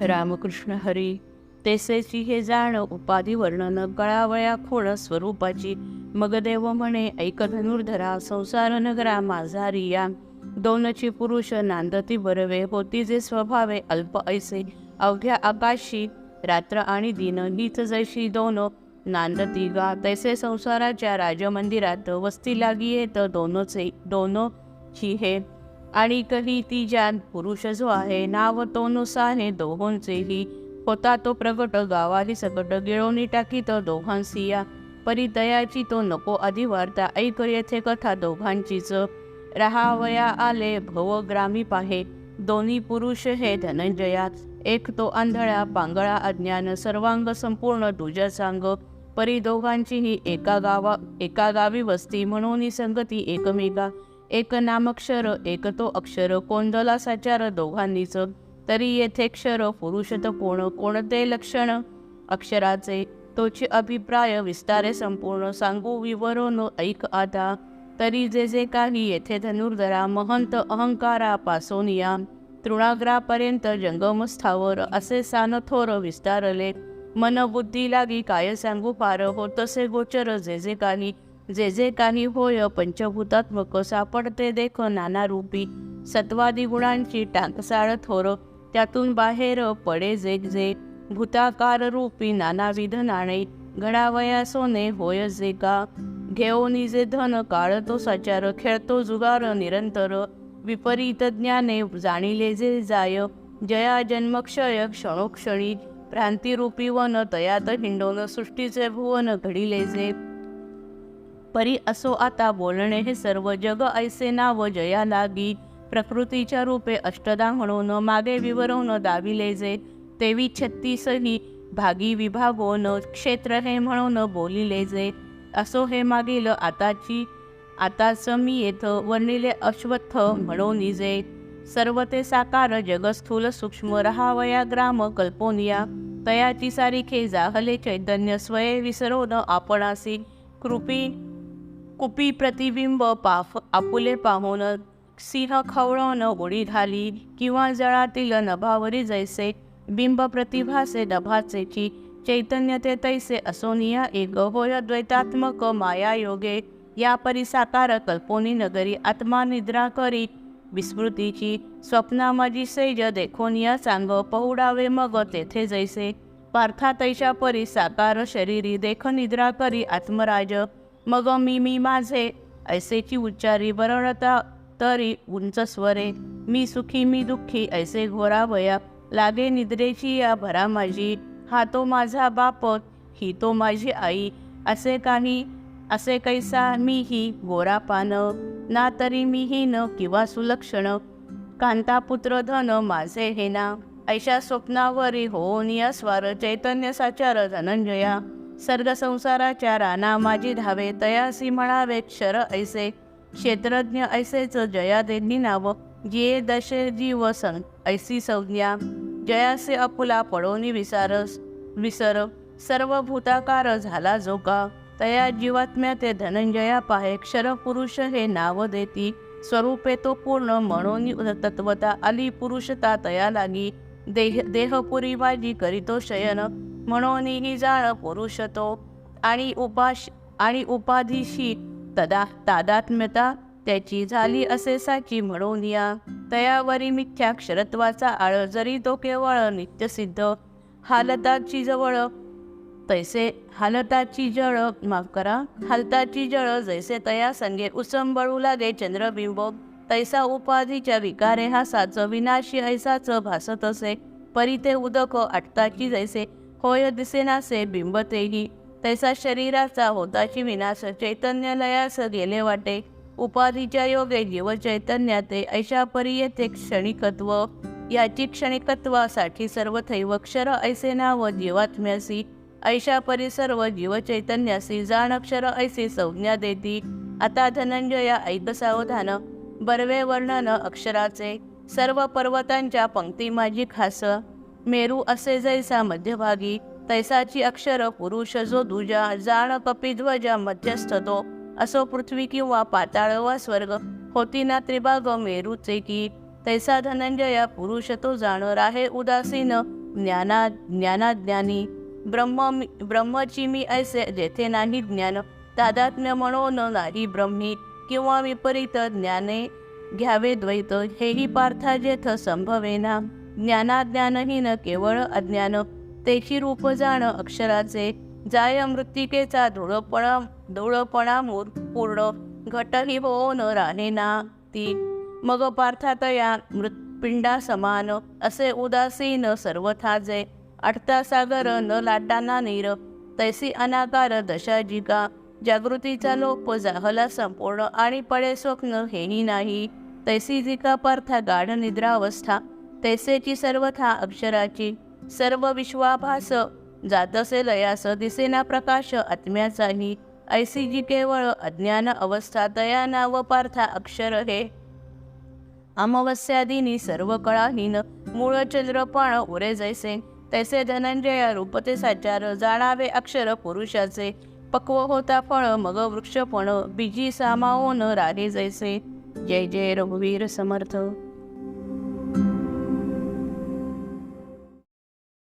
रामकृष्ण हरी. तेसेची हे जाण उपाधी वर्णन गळावया खोळ स्वरूपाची. मगदेव म्हणे ऐक धनुर्धरा संसार नगरा माझा दोनची पुरुष नांदती बरवे होती जे स्वभावे अल्प ऐसे. अवघ्या आकाशी रात्र आणि दिन हीच जैशी दोन नांदती गा. तैसे संसाराच्या राजमंदिरात वस्ती लागी येत दोनचे दोनची हे आणि कही ती ज्यात पुरुष जो आहे नाव तो नुसाने दोहोंचेही. होता तो प्रगट गावाही सकट गिळवणी टाकी तर दोघांसिया परितयाची तो नको अधिवार्ता. वार्ता ऐक येथे कथा दोघांचीच. राहावया आले भव ग्रामी पाहे. दोन्ही पुरुष हे धनंजया एक तो आंधळा पांगळा अज्ञान. सर्वांग संपूर्ण दुजा सांग. परी दोघांचीही एका गावा एका गावी वस्ती म्हणून संगती एकमेका. एक नामक्षर एक तो अक्षर. कोंदला साचार दोघांनीच. तरी येथे क्षर पुरुषत कोण कोणते लक्षण? अक्षराचे तोचे अभिप्राय विस्तारे संपूर्ण. सांगू विवरून ऐक आता. तरी जे जे काही येथे धनुर्धरा महंत अहंकारा पासोनिया तृणाग्रापर्यंत जंगम स्थावर असे सान थोर विस्तारले. मन बुद्धी लागी काय सांगू पार होतसे गोचर जे जे काही. जे जे काही होय पंचभूतात्मक सापडते देख नाना रूपी सत्वादी गुणांची टाकसाळ थोर त्यातून बाहेर पडे जे जे भूताकार रूपी नानाविध नाणे घडावया सोने होय जे का घेऊनी जे धन काळ तो साचार खेळतो जुगार निरंतर विपरीत ज्ञाने जाणिले जे जाय जया जन्मक्षय क्षणोक्षणी भ्रांतिरूपी वन तयात हिंडोन सृष्टीचे भुवन घडिले जे परी असो आता बोलणे हे सर्व जग ऐसे नाव जया लागी प्रकृतीच्या रूपे अष्टदा म्हणून मागे विवरवून दाविले जे. तेवी छत्तीसही भागी विभागोन क्षेत्र हे म्हणून बोलिले जे. असो हे मागील आताची आताच मी येथ वर्णिले अश्वत्थ म्हणून जे. सर्व ते साकार जग स्थूल सूक्ष्म रहावया ग्राम कल्पोनिया. तयाची सारिखे जाहले चैतन्य स्वये विसरोन आपणासी. कृपी कुपी प्रतिबिंब पाफ आपुले पाहून सिंह खवळवणं उडी घाली किंवा जळातील नभावरी जैसे बिंब प्रतिभासे नभाचेची चैतन्य ते तैसे असोनिया एक होय द्वैतात्मक माया योगे या परिसाकार कल्पोनी नगरी आत्मा निद्रा करी विस्मृतीची स्वप्ना माझी सेज देखोनिया सांग पहुडावे मग तेथे जैसे पार्था तैशा परी साकार शरीरी देख निद्रा करी आत्मराज मग मी मी माझे ऐसेची उच्चारी बरळता तरी उंच स्वरे. मी सुखी मी दुःखी ऐसे घोरावया लागे निद्रेची या भरा माझी. हा तो माझा बाप ही तो माझी आई. असे काही असे कैसा मी ही गोरापान ना तरी मी ही न किंवा सुलक्षण. कांतापुत्र धन माझे हे ना. ऐशा स्वप्नावरी होनिया स्वार चैतन्य साचार धनंजया. सर्ग संसाराच्या राना माझी धावे तयासी म्हणावे क्षर ऐसे. क्षेत्रज्ञ ऐसेच जया देनी नाव. जे दशे जीव सं ऐसी संज्ञा. जयासे अपुला पडोनी विसारस विसर. सर्व भूताकार झाला जो का तया जीवात्म्या ते धनंजया पाहे. क्षर पुरुष हे नाव देती. स्वरूपे तो पूर्ण म्हणून तत्वता. आली पुरुषता तया लागी. देह देहपुरी माझी करीतो शयन. म्हणून ही जाण पुरुष तो आणि उपाश आणि उपाधीशी तदा तादात्म्यता त्याची झाली असे साची म्हणून या. तयावरी मिथ्या क्षरत्वाचा आळ जरी तो केवळ नित्यसिद्ध हालताची जवळ. तैसे हालताची जळ माफ करा. हालताची जळ जैसे तया संगे उसंबळू लागे चंद्रबिंब तैसा उपाधीच्या विकारे हा साच विनाशी ऐसाच भासत असे. परी ते उदक आटताची जैसे होय दिसेनासे बिंबतेही. तैसा शरीराचा होताची विनाश चैतन्यलयास गेले वाटे. उपाधीच्या योगे जीव चैतन्याते ऐशा परी क्षणिकत्व. याची क्षणिकत्वासाठी सर्वथैव क्षर ऐसे नाव जीवात्म्यासी. ऐशा परी सर्व जीव चैतन्यासी जाण अक्षर ऐसी संज्ञा देती. आता धनंजया ऐक सावधान. बर्वे वर्णन अक्षराचे. सर्व पर्वतांच्या पंक्ती माझी खास. मेरू असे जैसा मध्यभागी तैसाची अक्षर पुरुष जो दुजा जाण कपिध्वजा मध्यस्थ तो. असो पृथ्वी किंवा पाताळ वा स्वर्ग होती ना त्रिभाग मेरूचे की तैसा धनंजया पुरुष तो जाणार आहे उदासीन ज्ञाना ज्ञानाज्ञानी. ब्रह्म ब्रह्मची मी ऐसे जेथे नाही ज्ञान तादात्म्य म्हणून नाही ब्रह्मी किंवा विपरीत ज्ञाने घ्यावे द्वैत हेही पार्था जेथ संभवेना. ज्ञानाज्ञानहीन केवळ अज्ञान तेची रूप जाण अक्षराचे जाय मृत्तिकेचा धुळपणा धुळपणा पूर्ण घटही होऊन राहेना ती. मग पार्थातया मृत्पिंडा समान असे उदासीन सर्वथा जे अटता सागर न लाटाना नीर तैसी अनाकार दशाजिका जागृतीचा लोप जाहला संपूर्ण आणि पडे स्वप्न हेही नाही. तैसी जिका पार्था गाढ निद्रावस्था तैसेची सर्वथा अक्षराची सर्व विश्वाभास जातसे लयास दिसेना प्रकाश आत्म्याचाही. ऐसी जी केवळ अज्ञान अवस्था दयाना व पार्था अक्षर हे. अमावस्यादिनी सर्व कळाहीन मूळ चंद्रपाण उरे जैसे. तैसे धनंजय रूपते साचार जाणावे अक्षर पुरुषाचे. पक्व होता फळ मग वृक्षपण बीजी सामावून राहे जैसे. जय जय रघुवीर समर्थ.